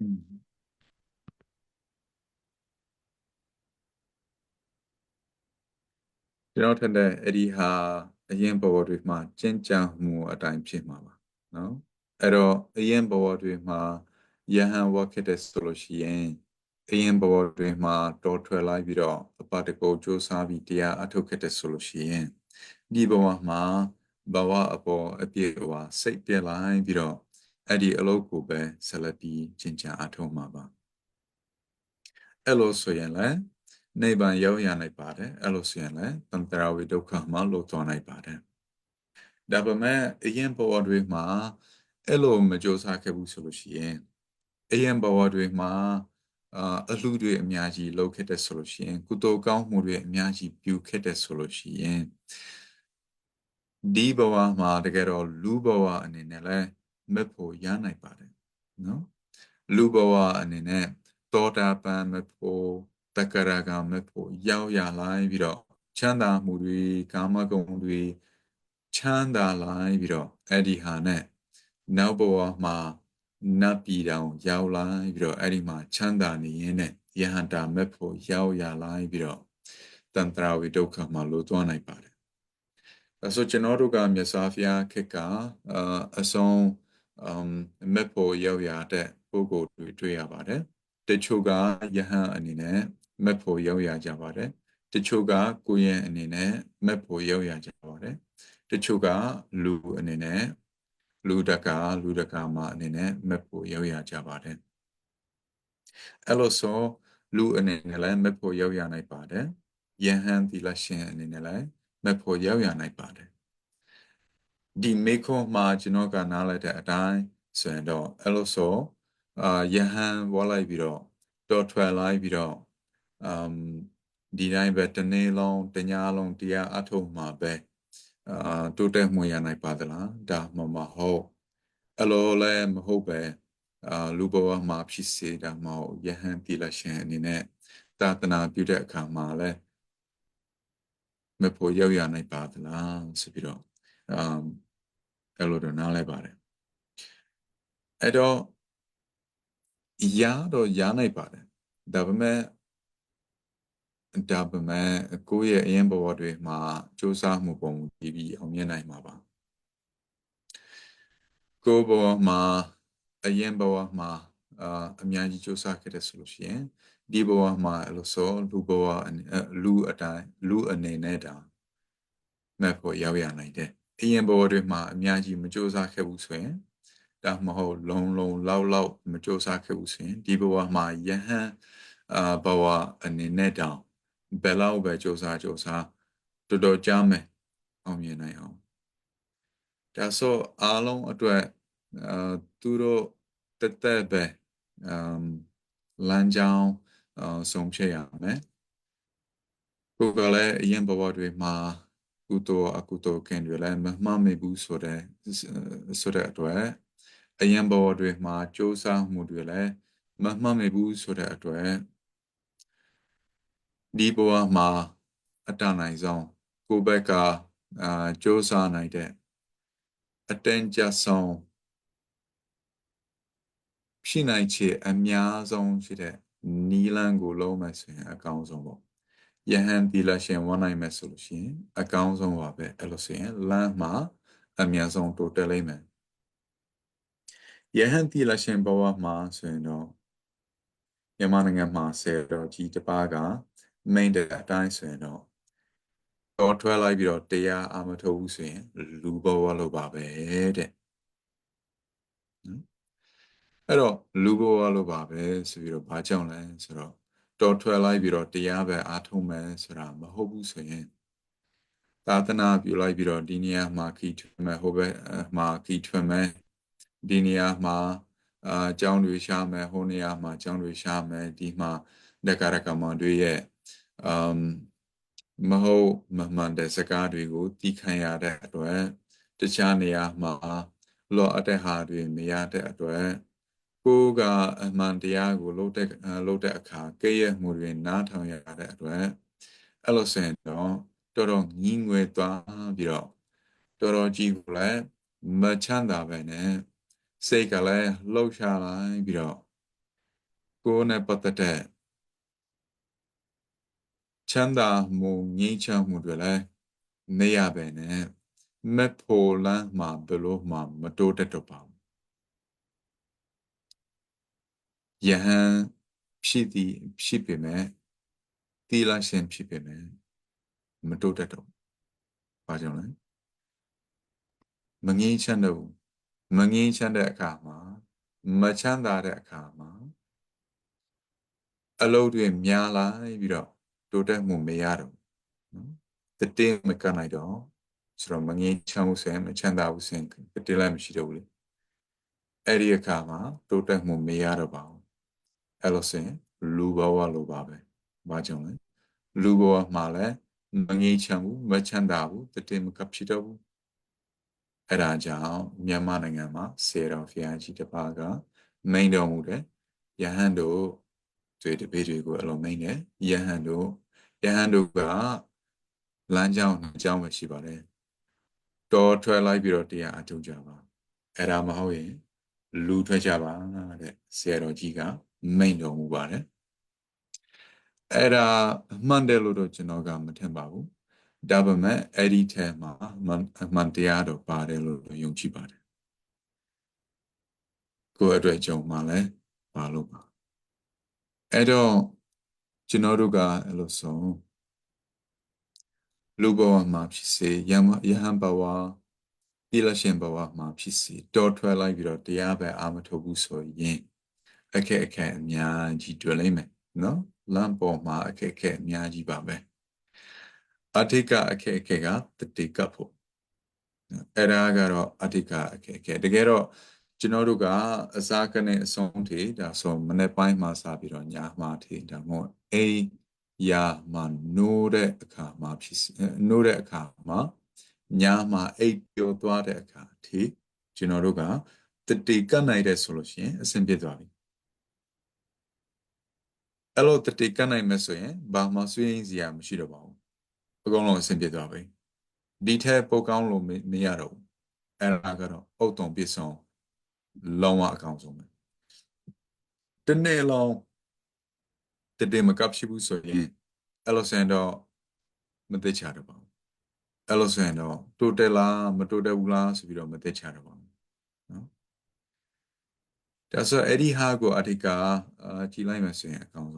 อืมကျွန်တော်ထင်တဲ့အဲ့ဒီဟာအရင်ဘဝတွေမှာကျင့်ကြံမှုအတိုင်းဖြစ်မှာပါနော်အဲ့တော့အရင်ဘဝတွေမှာယဟန်ဝတ်ခဲ့တဲ့ဆိုလို့ရှိရင်အရင်ဘဝတွေမှာတော်ထွက်လိုက်ပြီးတော့အပတကောစူးစမ်းပြီးတရားအထုတ်ခဲ့တဲ့ဆိုလို့ရှိရင်ဒီဘဝမှာဘဝအပေါ်အပြည့်အဝစိတ်ပြည့်လိုက်ပြီးတော့ အဲ့ဒီအလုပ်ကိုပဲဆက်လက်ပြီးကျင့်ကြံအထုတ်မှာပါအဲ့လိုဆိုရင်လည်းနိဗ္ဗာန်ရောက်ရနိုင်ပါတယ်အဲ့လိုဆိုရင်လည်းတန်တရာဝိဒုက္ခမှာလို့သွားနိုင်ပါတယ်ဒါပေမဲ့အရင်ဘဝတွေမှာအဲ့လိုမကြိုးစားခဲ့ဘူးဆိုလို့ရှိရင်အရင်ဘဝတွေမှာအာအလှတွေအများကြီးလုပ်ခဲ့တဲ့ဆိုလို့ရှိရင်ကုသိုလ်ကောင်းမှုတွေအများကြီးပြုခဲ့တဲ့ဆိုလို့ရှိရင်ဒီဘဝမှာတကယ်တော့လူဘဝအနေနဲ့လည်း မဖို့ရနိုင်ပါတယ်နော်လူဘဝအနေနဲ့သောတာပန်မဖို့တက္ကရာကမဖို့ရောက်ရလိုက်ပြီးတော့ချမ်းသာမှုတွေကာမဂုဏ်တွေချမ်းသာလိုက်ပြီးတော့အဲ့ဒီဟာနဲ့နောက်ဘဝမှာနတ်ပြည်တောင်ရောက်လာပြီးတော့အဲ့ဒီမှာချမ်းသာနေရင်နဲ့ယဟန္တာမက်ဖို့ရောက်ရလာပြီးတော့တန်ត្រာဝိဒုက္ခမှာလို့သွားနိုင်ပါတယ်အဲဆိုကျွန်တော်တို့ကမြတ်စွာဘုရားခေတ်ကအအဆုံး အမ်မက်ဖို့ရောက်ရတဲ့ပုဂ္ဂိုလ်တွေတွေ့ရပါတယ်တချို့ကယဟန်အနေနဲ့မက်ဖို့ရောက်ရကြပါတယ်တချို့ကကိုရင်အနေနဲ့မက်ဖို့ရောက်ရကြပါတယ်တချို့ကလူအနေနဲ့လူတကာလူတကာမှာအနေနဲ့မက်ဖို့ရောက်ရကြပါတယ်အဲ့လိုဆိုလူအနေနဲ့လည်းမက်ဖို့ရောက်ရနိုင်ပါတယ်ယဟန်သီလရှင်အနေနဲ့လည်းမက်ဖို့ရောက်ရနိုင်ပါတယ် ဒီမေခွန်မှာကျွန်တော်ကနားလိုက်တဲ့အတိုင်းဆိုရင်တော့အဲ့လိုဆိုအာယဟန်ဝါလိုက်ပြီးတော့တော်ထွက်လိုက်ပြီးတော့အမ်ဒီတိုင်းပဲတနေ့လုံးတညလုံးတရားအထုတ်မှာပဲအာတိုးတက်မှုရနိုင်ပါသလားဒါမှမဟုတ်အဲ့လိုလည်းမဟုတ်ပဲအာလူဘဝမှာဖြစ်စေတာမဟုတ်ယဟန်တိလရှင်အနေနဲ့သာသနာပြုတဲ့အခါမှာလည်းမဖို့ရောက်ရနိုင်ပါသလားဆိုပြီးတော့အမ် အဲ့လိုတော့နားလဲပါတယ်အဲ့တော့ရတော့ရနိုင်ပါတယ်ဒါပေမဲ့ဒါပေမဲ့ကိုယ့်ရဲ့အရင်ဘဝတွေမှာစူးစမ်းမှုပုံပြီးပြီးအောင်မြင်နိုင်မှာပါကိုယ့်ဘဝမှာအရင်ဘဝမှာအာအများကြီးစူးစမ်းခဲ့တဲ့ဆိုလို့ရှိရင်ဒီဘဝမှာအဲ့လိုဆိုလူဘဝလူအတိုင်းလူအနေနဲ့တာမဲ့ဖို့ရောက်ရနိုင်တယ် အရင်ဘဝတွေမှာအများကြီးမစူးစမ်းခဲ့ဘူးဆိုရင်ဒါမဟုတ်လုံလုံလောက်လောက်မစူးစမ်းခဲ့ဘူးဆိုရင်ဒီဘဝမှာယဟန်အာဘဝအနေနဲ့တောင်ဘယ်လောက်ပဲစူးစမ်းစူးစမ်းတော်တော်ကြာမယ်အောင်မြင်နိုင်အောင်ဒါဆိုအားလုံးအတွက်အာသူတို့တက်တက်ပဲအမ်လမ်းကြောင်းဆုံးဖြတ်ရမယ်ကိုကလည်းအရင်ဘဝတွေမှာ ကုသိုလ်အကုသိုလ်ကင်တွေလည်းမမှမိဘူးဆိုတဲ့ဆိုတဲ့အတွက်အယံဘဝတွေမှာကြိုးစားမှုတွေလည်းမမှမိဘူးဆိုတဲ့အတွက်ဒီဘဝမှာအတနိုင်ဆုံးကိုယ့်ဘက်ကအာကြိုးစားနိုင်တဲ့အတန်ကြဆုံးဖြစ်နိုင်ခြေအများဆုံးရှိတဲ့နီလန်းကိုလုံးမယ်ဆိုရင်အကောင်းဆုံးပေါ့ ယဟန်ဒီလရှင်ဝနိုင်မယ်ဆိုလို့ရှိရင်အကောင်းဆုံးပါပဲအဲ့လိုဆိုရင်လမ်းမှာအများဆုံးတိုးတက်လိမ့်မယ်ယဟန်ဒီလရှင်ဘဝမှာဆိုရင်တော့မြန်မာနိုင်ငံမှာဆယ်တော်ကြီးတစ်ပါးကမိန်တဲ့အတိုင်းဆိုရင်တော့တော့ထွက်လိုက်ပြီးတော့တရားအာမထုတ်ဘူးဆိုရင် လူဘဝလို့ပါပဲတဲ့နော်အဲ့တော့လူဘဝလို့ပါပဲဆိုပြီးတော့ဘာကြောင့်လဲဆိုတော့ တော်ထွက်လိုက်ပြီးတော့တရားပဲအားထုတ်မယ်ဆိုတာမဟုတ်ဘူးဆိုရင်သာသနာပြုလိုက်ပြီးတော့ဒီနေရာမှာခီထွမယ်ဟိုဘက်မှာခီထွမယ်ဒီနေရာမှာအာအကြောင်းတွေရှာမယ်ဟိုနေရာမှာအကြောင်းတွေရှာမယ်ဒီမှာတက္ကရာကမတွေရဲ့အမ်မဟုတ်မမှန်တဲ့စကားတွေကိုတီးခံရတဲ့အတွက်တခြားနေရာမှာလောအပ်တဲ့ဟာတွေမရတဲ့အတွက် ကိုယ်ကအမှန်တရားကိုလုပ်တဲ့လုပ်တဲ့အခါကဲ့ရဲ့မှုတွေနားထောင်ရတဲ့အတွက်အဲ့လိုဆိုရင်တော့တော်တော်ငင်းငွေသွားပြီးတော့တော်တော်ကြီးကိုလည်းမချမ်းသာပဲနဲ့စိတ်ကလည်းလှုပ်ရှားလိုက်ပြီးတော့ကိုယ်နဲ့ပတ်သက်တဲ့ချမ်းသာမှုငြိမ်းချမ်းမှုတွေလည်းမရပဲနဲ့မဖို့လမ်းမှာဘယ်လိုမှမတိုးတက်တော့ပါဘူး ယဟန်ဖြစ်သည်ဖြစ်ပေမဲ့သီလရှင်ဖြစ်ပေမဲ့မတိုးတက်တော့ဘာကြောင့်လဲမငြိမ်းချမ်းတော့မငြိမ်းချမ်းတဲ့အခါမှာမချမ်းသာတဲ့အခါမှာအလုပ်တွေများလာပြီးတော့တိုးတက်မှုမရတော့နော်တည်မကနိုင်တော့ဆိုတော့မငြိမ်းချမ်းမှုစင်မချမ်းသာဘူးစင်တည်လည်းမရှိတော့ဘူးလေအဲ့ဒီအခါမှာတိုးတက်မှုမရတော့ပါဘူး အဲ့လိုစင်လူဘဝလိုပါပဲဘာကြောင့်လဲလူဘဝမှာလည်းမငြိမ်းချမ်းဘူးမချမ်းသာဘူးတည်မကဖြစ်တော့ဘူးအဲ့ဒါကြောင့်မြန်မာနိုင်ငံမှာစေတော်ဖျားကြီးတစ်ပါးကမိန်တော်မူတဲ့ယဟန်တို့တွေတပည့်တွေကိုအလုံးမိန်တယ်ယဟန်တို့ယဟန်တို့ကလမ်းကြောင်းအကြောင်းပဲရှိပါတယ်တော်ထွက်လိုက်ပြီးတော့တရားအထုတ်ကြပါအဲ့ဒါမဟုတ်ရင်လူထွက်ကြပါတဲ့ဆရာတော်ကြီးက မိန်တော်မူပါတယ်အဲ့ဒါမှန်တယ်လို့တော့ကျွန်တော်ကမထင်ပါဘူးဒါပေမဲ့အဲ့ဒီထဲမှာအမှန်တရားတော့ပါတယ်လို့ယုံကြည်ပါတယ်ကိုယ်အတွက်ကြုံမှလည်းပါလို့ပါအဲ့တော့ကျွန်တော်တို့ကအဲ့လိုဆိုလူဘဝမှာဖြစ်စေယမယဟန်ဘဝတိလရှင်ဘဝမှာဖြစ်စေတော်ထွက်လိုက်ပြီးတော့တရားပဲအာမထုတ်ဘူးဆိုရင် အခက်အခဲအများကြီးတွေ့လိမ့်မယ်နော်လမ်းပေါ်မှာအခက်အခဲအများကြီးပါပဲအဋ္ဌကအခက်အခဲကတတိကဖို့အဲ့ဒါကတော့အဋ္ဌကအခက်အခဲတကယ်တော့ကျွန်တော်တို့ကအစားကနေအဆုံးထိဒါဆိုမနေ့ပိုင်းမှာစပြီးတော့ညမှာထိဒါမှမဟုတ်အိယာမှာနိုးတဲ့အခါမှာဖြစ်နိုးတဲ့အခါမှာညမှာအိတ်ပျော်သွားတဲ့အခါအထိကျွန်တော်တို့ကတတိကတ်နိုင်တဲ့ဆိုလို့ရှိရင်အဆင်ပြေသွားပြီ အဲ့လိုတတိကတ်နိုင်မယ်ဆိုရင်ဘာမှဆွေးရင်းစရာမရှိတော့ပါဘူးအကုန်လုံးအဆင်ပြေသွားပြီဒီထက်ပိုကောင်းလို့မရတော့ဘူးအဲ့ဒါကတော့အုတ်တုံပြည့်စုံလုံးဝအကောင်းဆုံးပဲတနေ့လုံးတည်တည်မကပ်ရှိဘူးဆိုရင်အဲ့လိုဆန်တော့မသိချတော့ပါဘူးအဲ့လိုဆန်တော့တိုးတက်လားမတိုးတက်ဘူးလားဆိုပြီးတော့မသိချတော့ပါဘူးနော်ဒါဆိုအဲ့ဒီဟာကိုအထက်ကအာကြည်လိုက်မှဆိုရင်အကောင်းဆုံးပဲ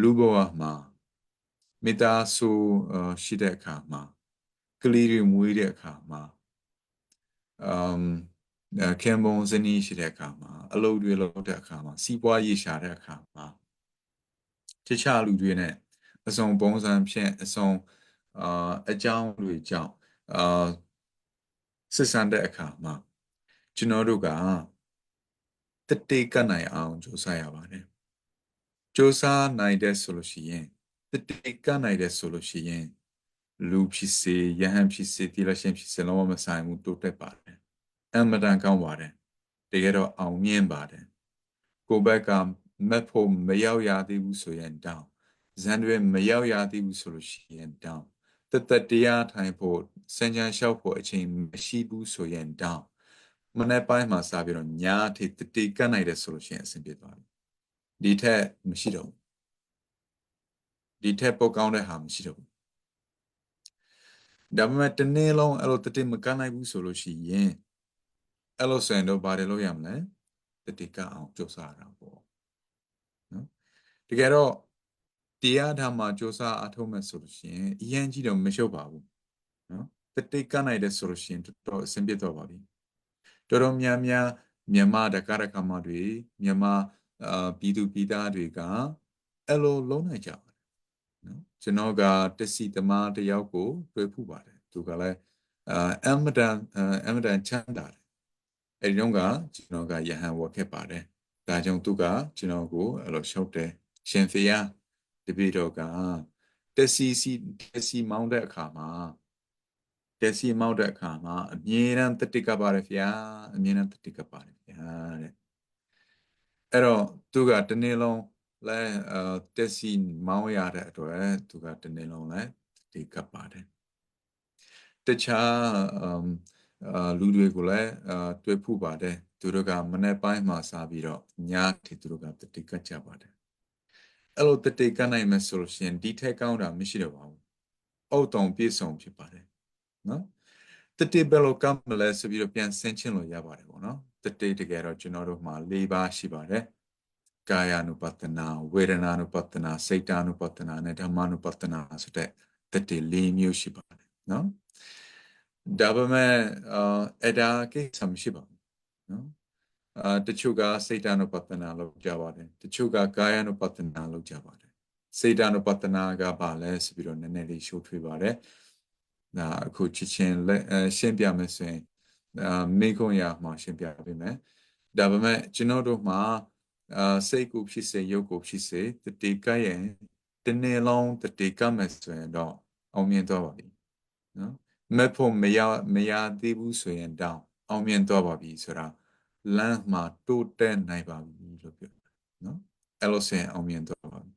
လူဘဝမှာမေတ္တာဆိုရှိတဲ့အခါမှာကလေးတွေမွေးတဲ့အခါမှာအမ်ခင်ပုံစနီးရှိတဲ့အခါမှာအလုပ်တွေလုပ်တဲ့အခါမှာစီးပွားရေးရှာတဲ့အခါမှာတခြားလူတွေနဲ့အစုံပုံစံဖြင့်အစုံအာအကြောင်းတွေကြောင့်အာစစ်ဆန်တဲ့အခါမှာကျွန်တော်တို့ကတတိကနိုင်အောင်ကြိုးစားရပါတယ် ကြိုးစားနိုင်တဲ့ဆိုလို့ရှိရင်တတိကနိုင်တဲ့ဆိုလို့ရှိရင်လူဖြစ်စေယဟန်ဖြစ်စေတိလရှင်ဖြစ်စေလုံးဝမဆိုင်ဘူးတိုးတက်ပါတယ်အမတန်ကောင်းပါတယ်တကယ်တော့အောင်မြင်ပါတယ်ကိုဘက်ကမက်ဖို့မရောက်ရသေးဘူးဆိုရင်တောင်းဇန်တွေမရောက်ရသေးဘူးဆိုလို့ရှိရင်တောင်းတသက်တရားထိုင်ဖို့စံချမ်းလျှောက်ဖို့အချိန်မရှိဘူးဆိုရင်တောင်းမနေ့ပိုင်းမှာစပြီးတော့ညာထိတတိကတ်နိုင်တယ်ဆိုလို့ရှိရင်အဆင်ပြေသွားပြီ ဒီထက်မရှိတော့ဘူးဒီထက်ပိုကောင်းတဲ့ဟာမရှိတော့ဘူးဒါပေမဲ့တနေ့လုံးအဲ့လိုတတိမကနိုင်ဘူးဆိုလို့ရှိရင်အဲ့လိုဆိုရင်တော့ဘာတွေလုပ်ရမလဲတတိကအောင်ကြိုးစားတာပေါ့နော်တကယ်တော့တရားဓမ္မကြိုးစားအထောက်မဲ့ဆိုလို့ရှိရင်အရင်ကြီးတော့မရှုပ်ပါဘူးနော်တတိကနိုင်တဲ့ဆိုလို့ရှိရင်တော်အဆင်ပြေတော့ပါပြီတော်တော်များများမြန်မာတက္ကရာကမတွေမြန်မာ အာပြည်သူပြည်သားတွေကအဲ့လိုလုံးနိုင်ကြပါတယ်နော်ကျွန်တော်ကတစီသမားတယောက်ကိုတွေ့ဖူးပါတယ်သူကလည်းအာအမဒန်အမဒန်ချမ်းသာတယ်အဲဒီတော့ကကျွန်တော်ကယဟန်ဝတ်ခဲ့ပါတယ်ဒါကြောင့်သူကကျွန်တော်ကိုအဲ့လိုရှောက်တယ်ရှင်ဖေယားတပည့်တော်ကတက်စီစီတက်စီမောင်းတဲ့အခါမှာတက်စီမောင်းတဲ့အခါမှာအမြဲတမ်းတတိကပါတယ်ဗျာအမြဲတမ်းတတိကပါတယ်ဗျာတဲ့ အဲ့တော့သူကတနေ့လုံးလဲအာတက်စီမောင်းရတဲ့အတွက်သူကတနေ့လုံးလဲတတိကပါတယ်တခြားအာလူတွေကိုလည်းအာတွေ့ဖို့ပါတယ်သူတို့ကမနေ့ပိုင်းမှာစားပြီးတော့ညထိသူတို့ကတတိကတ်ကြပါတယ်အဲ့လိုတတိကတ်နိုင်မယ်ဆိုလို့ရှိရင်ဒီထက်ကောင်းတာမရှိတော့ပါဘူးအုတ်တုံပြည့်စုံဖြစ်ပါတယ်နော်တတိဘယ်လိုကမ်းမလဲဆိုပြီးတော့ပြန်ဆင်းချင်းလို့ရပါတယ်ပေါ့နော် တတိတကယ်တော့ကျွန်တော်တို့မှာ၄ပါးရှိပါတယ်ကာယ ानु ပတ္တနာဝေဒနာ ानु ပတ္တနာစိတ် ानु ပတ္တနာနဲ့ဓမ္မ ानु ပတ္တနာဆိုတဲ့တတိ၄မျိုးရှိပါတယ်နော်ဒါပေမဲ့အာအဲ့ဒါကိစ္စမရှိပါဘူးနော်အာတချို့ကစိတ် ानु ပတ္တနာလို့ကြပါတယ်တချို့ကကာယ ानु ပတ္တနာလို့ကြပါတယ်စိတ် ानु ပတ္တနာကဘာလဲဆိုပြီးတော့နည်းနည်းလေးရှုထွေးပါတယ်ဒါအခုချစ်ချင်းလက်ရှင်းပြမယ်ဆိုရင် အာမိခွန်ရမှာရှင်းပြပေးမယ်ဒါပေမဲ့ကျွန်တော်တို့မှာအာစိတ်ကိုဖြစ်စေရုပ်ကိုဖြစ်စေတတိကရဲ့တနေ့လုံးတတိကမယ်ဆိုရင်တော့အောင်မြင်တော့ပါပြီနော်မဖို့မရမရသေးဘူးဆိုရင်တောင်းအောင်မြင်တော့ပါပြီဆိုတာလမ်းမှာတိုးတက်နိုင်ပါပြီလို့ပြောနော်အဲ့လိုဆိုရင်အောင်မြင်တော့ပါပြီ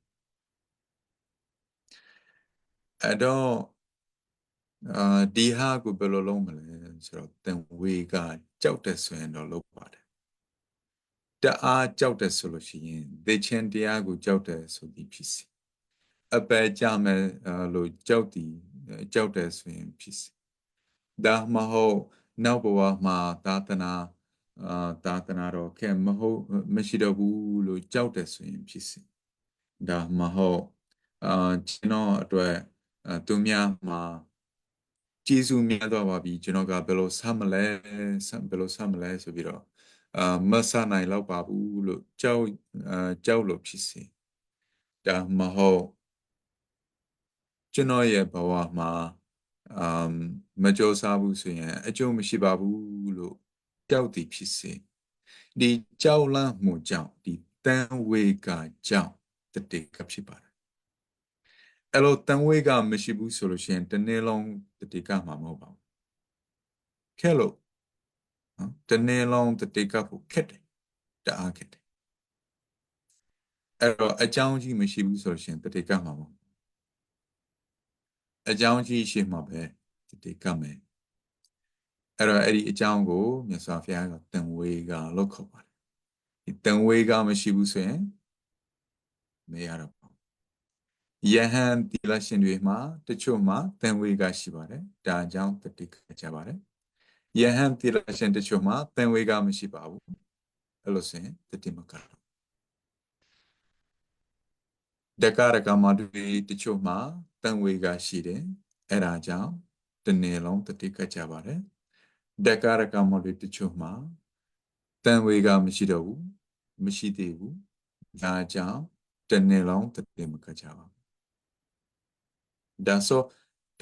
အဲ့တော့ အာဒီဟာကိုဘယ်လိုလုပ်မလဲဆိုတော့သင်ဝေကကြောက်တဲ့ဆိုရင်တော့လုပ်ပါတယ်တအားကြောက်တယ်ဆိုလို့ရှိရင်သေချင်းတရားကိုကြောက်တယ်ဆိုပြီးဖြစ်စီအပယ်ကြမယ်လို့ကြောက်သည်ကြောက်တယ်ဆိုရင်ဖြစ်စီဒါမဟုတ်နောက်ဘဝမှာသာသနာအာသာသနာတော်ခဲမဟုတ်မရှိတော့ဘူးလို့ကြောက်တယ်ဆိုရင်ဖြစ်စီဒါမဟုတ်အာကျွန်တော်အတွက်သူများမှာ ကျေးဇူးများတော့ပါပြီကျွန်တော်ကဘယ်လိုဆက်မလဲဘယ်လိုဆက်မလဲဆိုပြီးတော့အာမဆနိုင်တော့ပါဘူးလို့ကြောက်အာကြောက်လို့ဖြစ်စီဒါမဟုတ်ကျွန်တော်ရဲ့ဘဝမှာအမ်မကြိုးစားဘူးဆိုရင်အကျိုးမရှိပါဘူးလို့ကြောက်သည်ဖြစ်စေဒီကြောက်လန့်မှုကြောင့်ဒီတန်ဝေကကြောင့်တတိကဖြစ်ပါတယ် အဲ့လိုတန်ဝေကမရှိဘူးဆိုလို့ရှိရင်တနေ့လုံးတတိကမှာမဟုတ်ပါဘူးခဲလို့နော်တနေ့လုံးတတိကဖို့ခက်တယ်တအားခက်တယ်အဲ့တော့အကြောင်းကြီးမရှိဘူးဆိုလို့ရှိရင်တတိကမှာမဟုတ်အကြောင်းကြီးရှိမှပဲတတိကမယ်အဲ့တော့အဲ့ဒီအကြောင်းကိုမြတ်စွာဘုရားကတန်ဝေကလို့ခေါ်ပါတယ်ဒီတန်ဝေကမရှိဘူးဆိုရင်မရတော့ဘူး ယဟန်တိလရှင်တွေမှာတချို့မှာတန်ဝေကရှိပါတယ်ဒါကြောင့်တတိကကြပါတယ်ယဟန်တိလရှင်တချို့မှာတန်ဝေကမရှိပါဘူးအဲ့လိုဆိုရင်တတိမကတော့တက္ကရကမတွေတချို့မှာတန်ဝေကရှိတယ်အဲ့ဒါကြောင့်တနေ့လုံးတတိကကြပါတယ်တက္ကရကမတွေတချို့မှာတန်ဝေကမရှိတော့ဘူးမရှိသေးဘူးဒါကြောင့်တနေ့လုံးတတိမကကြပါဘူး ဒါဆို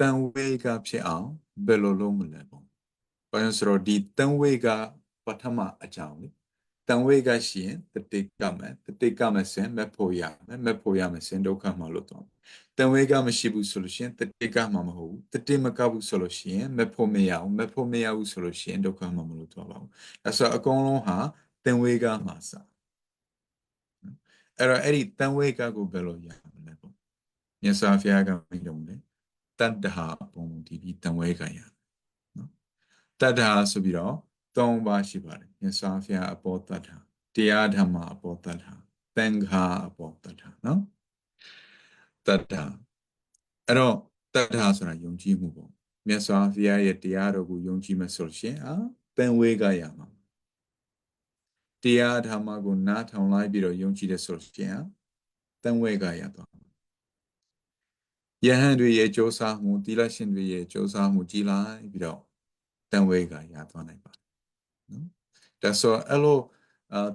တန်ဝေကဖြစ်အောင်ဘယ်လိုလုပ်မလဲပေါ့ဘာလို့ဆိုတော့ဒီတန်ဝေကပထမအကြောင်းလေတန်ဝေကရှိရင်တတိကမယ်တတိကမယ်ဆိုရင်မဖို့ရမယ်မဖို့ရမယ်ဆိုရင်ဒုက္ခမှာလို့တော့တန်ဝေကမရှိဘူးဆိုလို့ရှိရင်တတိကမှာမဟုတ်ဘူးတတိမကဘူးဆိုလို့ရှိရင်မဖို့မရအောင်မဖို့မရဘူးဆိုလို့ရှိရင်ဒုက္ခမှာမလို့တော့ပါဘူးအဲဆိုအကုန်လုံးဟာတန်ဝေကမှာစအဲ့တော့အဲ့ဒီတန်ဝေကကိုဘယ်လိုရမလဲပေါ့ မြတ်စွာဘုရားကမိန့်တော်မူတယ်တတ္တဟာပုံဒီပြီးတန်ဝေကရနော်တတ္တဟာဆိုပြီးတော့သုံးပါးရှိပါတယ်မြတ်စွာဘုရားအပေါ်တတ်တာတရားဓမ္မအပေါ်တတ်တာသင်္ခါအပေါ်တတ်တာနော်တတ်တာအဲ့တော့တတ်တာဆိုတာယုံကြည်မှုပေါ့မြတ်စွာဘုရားရဲ့တရားတော်ကိုယုံကြည်မှဆိုရှင်အာသင်ဝေကရမှာတရားဓမ္မကိုနားထောင်လိုက်ပြီးတော့ယုံကြည်တဲ့ဆိုရှင်အာသင်ဝေကရသွား ယဟန်တွေရဲ့ကြိုးစားမှုတိလရှင်တွေရဲ့ကြိုးစားမှုကြီးလိုက်ပြီးတော့တန်ဝေကရသွားနိုင်ပါတယ်နော်ဒါဆိုအဲ့လို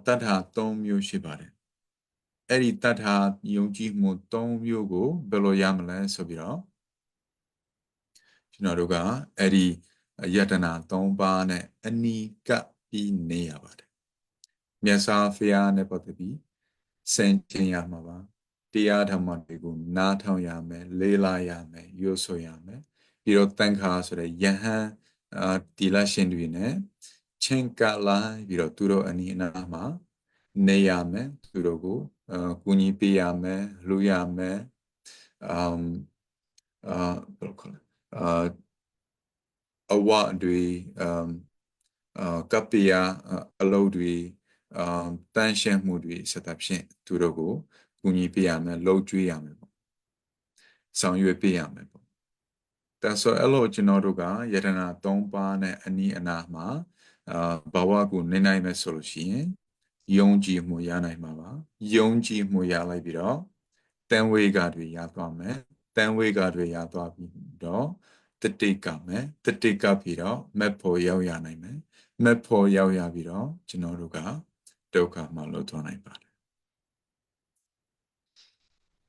တတ်တာ၃မျိုးရှိပါတယ်အဲ့ဒီတတ်တာယုံကြည်မှု၃မျိုးကိုဘယ်လိုရမလဲဆိုပြီးတော့ကျွန်တော်တို့ကအဲ့ဒီယတနာ၃ပါးနဲ့အနီးကပ်ပြီးနေရပါတယ်မြတ်စွာဘုရားနဲ့ပတ်သက်ပြီးစင်ကျင်ရမှာပါ တရားဓမ္မတွေကိုနားထောင်ရမယ်လေးလာရမယ်ရွတ်ဆိုရမယ်ပြီးတော့တန်ခါဆိုတဲ့ယဟန်အာဒီလရှင်တွေနဲ့ချင်းကလာပြီးတော့သူတို့အနီးအနားမှာနေရမယ်သူတို့ကိုအကူညီပေးရမယ်လူရမယ်အမ်အာဘယ်လိုခေါ်လဲအာအဝတွေအမ်အာကပ္ပိယအလုပ်တွေအာတန်ရှင်းမှုတွေစသဖြင့်သူတို့ကို ကူညီပေးရမယ်လှုပ်ကြွေးရမယ်ပေါ့ဆောင်ရွက်ပေးရမယ်ပေါ့ဒါဆိုအဲ့လိုကျွန်တော်တို့ကယတနာ၃ပါးနဲ့အနီးအနားမှာအာဘဝကိုနေနိုင်မယ်ဆိုလို့ရှိရင်ယုံကြည်မှုရနိုင်မှာပါယုံကြည်မှုရလိုက်ပြီးတော့တန်ဝေကတွေရသွားမယ်တန်ဝေကတွေရသွားပြီးတော့တတိကမယ်တတိကပြီးတော့မက်ဖို့ရောက်ရနိုင်မယ်မက်ဖို့ရောက်ရပြီးတော့ကျွန်တော်တို့ကဒုက္ခမှလွတ်သွားနိုင်ပါတယ်